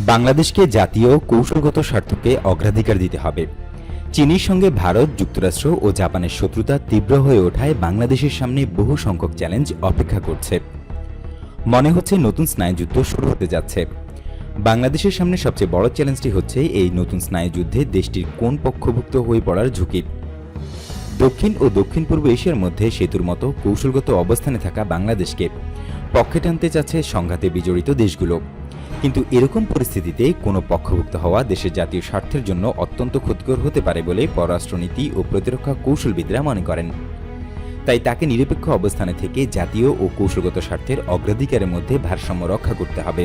বাংলাদেশকে জাতীয় কৌশলগত স্বার্থকে অগ্রাধিকার দিতে হবে। চীনের সঙ্গে ভারত, যুক্তরাষ্ট্র ও জাপানের শত্রুতা তীব্র হয়ে ওঠায় বাংলাদেশের সামনে বহু সংখ্যক চ্যালেঞ্জ অপেক্ষা করছে। মনে হচ্ছে নতুন স্নায়ুযুদ্ধ শুরু হতে যাচ্ছে। বাংলাদেশের সামনে সবচেয়ে বড় চ্যালেঞ্জটি হচ্ছে এই নতুন স্নায়ুযুদ্ধে দেশটির কোন পক্ষভুক্ত হয়ে পড়ার ঝুঁকি। দক্ষিণ ও দক্ষিণ পূর্ব এশিয়ার মধ্যে সেতুর মতো কৌশলগত অবস্থানে থাকা বাংলাদেশকে পক্ষে টানতে চাচ্ছে সংঘাতে বিজড়িত দেশগুলো। কিন্তু এরকম পরিস্থিতিতে কোনো পক্ষভুক্ত হওয়া দেশের জাতীয় স্বার্থের জন্য অত্যন্ত ক্ষতিকর হতে পারে বলে পররাষ্ট্রনীতি ও প্রতিরক্ষা কৌশলবিদরা মনে করেন। তাই তাকে নিরপেক্ষ অবস্থানে থেকে জাতীয় ও কৌশলগত স্বার্থের অগ্রাধিকারের মধ্যে ভারসাম্য রক্ষা করতে হবে।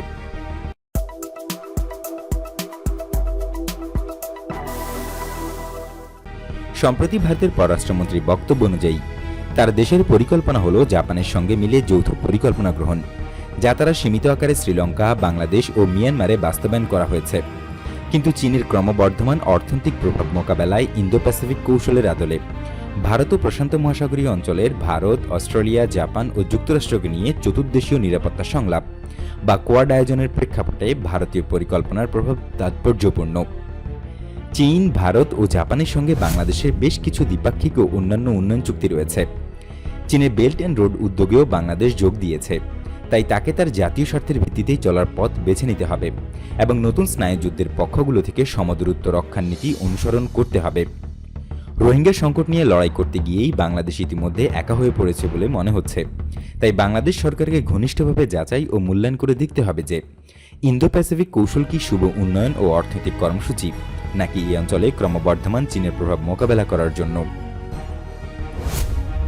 সম্প্রতি ভারতের পররাষ্ট্রমন্ত্রীর বক্তব্য অনুযায়ী, তার দেশের পরিকল্পনা হল জাপানের সঙ্গে মিলে যৌথ পরিকল্পনা গ্রহণ। যা তারা সীমিত আকারে শ্রীলঙ্কা, বাংলাদেশ ও মিয়ানমারে বাস্তবায়ন করা হয়েছে। কিন্তু চীনের ক্রমবর্ধমান অর্থনৈতিক প্রভাব মোকাবেলায় ইন্দো প্যাসিফিক কৌশলের আদলে ভারত ও প্রশান্ত মহাসাগরীয় অঞ্চলের ভারত, অস্ট্রেলিয়া, জাপান ও যুক্তরাষ্ট্রকে নিয়ে চতুর্দেশীয় নিরাপত্তা সংলাপ বা কোয়াড আয়োজনের প্রেক্ষাপটে ভারতীয় পরিকল্পনার প্রভাব তাৎপর্যপূর্ণ। চীন, ভারত ও জাপানের সঙ্গে বাংলাদেশের বেশ কিছু দ্বিপাক্ষিক ও অন্যান্য উন্নয়ন চুক্তি রয়েছে। চীনের বেল্ট অ্যান্ড রোড উদ্যোগেও বাংলাদেশ যোগ দিয়েছে। তাই তাকে তার জাতীয় স্বার্থের ভিত্তিতেই চলার পথ বেছে নিতে হবে এবং নতুন স্নায়ুযুদ্ধের পক্ষগুলো থেকে সমদূরত্ব রক্ষার নীতি অনুসরণ করতে হবে। রোহিঙ্গা সংকট নিয়ে লড়াই করতে গিয়েই বাংলাদেশ ইতিমধ্যে একা হয়ে পড়েছে বলে মনে হচ্ছে। তাই বাংলাদেশ সরকারকে ঘনিষ্ঠভাবে যাচাই ও মূল্যায়ন করে দেখতে হবে যে ইন্দো প্যাসিফিক কৌশল কি শুভ উন্নয়ন ও অর্থনৈতিক কর্মসূচি, নাকি এই অঞ্চলে ক্রমবর্ধমান চীনের প্রভাব মোকাবেলা করার জন্য।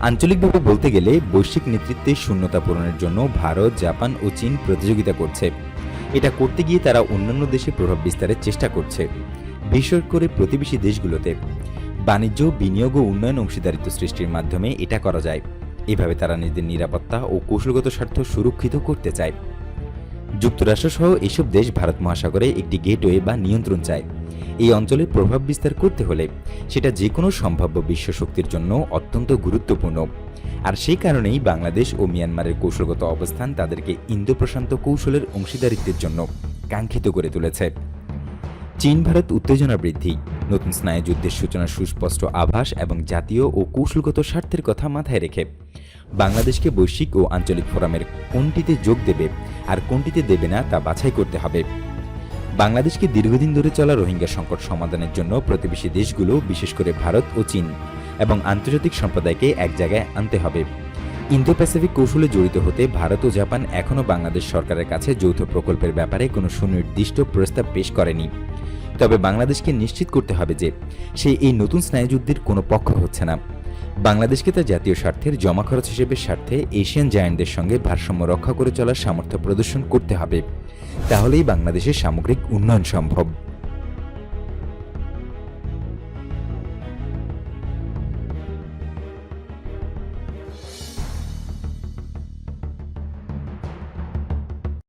আঞ্চলিকভাবে বলতে গেলে বৈশ্বিক নেতৃত্বের শূন্যতা পূরণের জন্য ভারত, জাপান ও চীন প্রতিযোগিতা করছে। এটা করতে গিয়ে তারা অন্যান্য দেশে প্রভাব বিস্তারের চেষ্টা করছে বিশেষ করে প্রতিবেশী দেশগুলোতে। বাণিজ্য, বিনিয়োগ ও উন্নয়ন অংশীদারিত্ব সৃষ্টির মাধ্যমে এটা করা যায়। এভাবে তারা নিজেদের নিরাপত্তা ও কৌশলগত স্বার্থ সুরক্ষিত করতে চায়। যুক্তরাষ্ট্রসহ এসব দেশ ভারত মহাসাগরে একটি গেটওয়ে বা নিয়ন্ত্রণ চায়। এই অঞ্চলে প্রভাব বিস্তার করতে হলে সেটা যে কোনো সম্ভাব্য বিশ্ব শক্তির জন্য অত্যন্ত গুরুত্বপূর্ণ। আর সেই কারণেই বাংলাদেশ ও মিয়ানমারের কৌশলগত অবস্থান তাদেরকে ইন্দো প্রশান্ত কৌশলের অংশীদারিত্বের জন্য কাঙ্ক্ষিত করে তুলেছে। চীন, ভারত উত্তেজনা বৃদ্ধি, নতুন স্নায়ুযুদ্ধের সূচনার সুস্পষ্ট আভাস এবং জাতীয় ও কৌশলগত স্বার্থের কথা মাথায় রেখে বাংলাদেশকে বৈশ্বিক ও আঞ্চলিক ফোরামের কোনটিতে যোগ দেবে আর কোনটিতে দেবে না তা বাছাই করতে হবে। বাংলাদেশকে দীর্ঘদিন ধরে চলা রোহিঙ্গা সংকট সমাধানের জন্য প্রতিবেশী দেশগুলো, বিশেষ করে ভারত ও চীন এবং আন্তর্জাতিক সম্প্রদায়কে এক জায়গায় আনতে হবে। ইন্দো প্যাসিফিক কৌশলে জড়িত হতে ভারত ও জাপান এখনও বাংলাদেশ সরকারের কাছে যৌথ প্রকল্পের ব্যাপারে কোনো সুনির্দিষ্ট প্রস্তাব পেশ করেনি। তবে বাংলাদেশকে নিশ্চিত করতে হবে যে, সে এই নতুন স্নায়ুযুদ্ধের কোনো পক্ষ হচ্ছে না। বাংলাদেশকে তার জাতীয় স্বার্থের জমা খরচ হিসেবে স্বার্থে এশিয়ান জায়ান্টদের সঙ্গে ভারসাম্য রক্ষা করে চলার সামর্থ্য প্রদর্শন করতে হবে। তাহলেই বাংলাদেশের সামগ্রিক উন্নয়ন সম্ভব।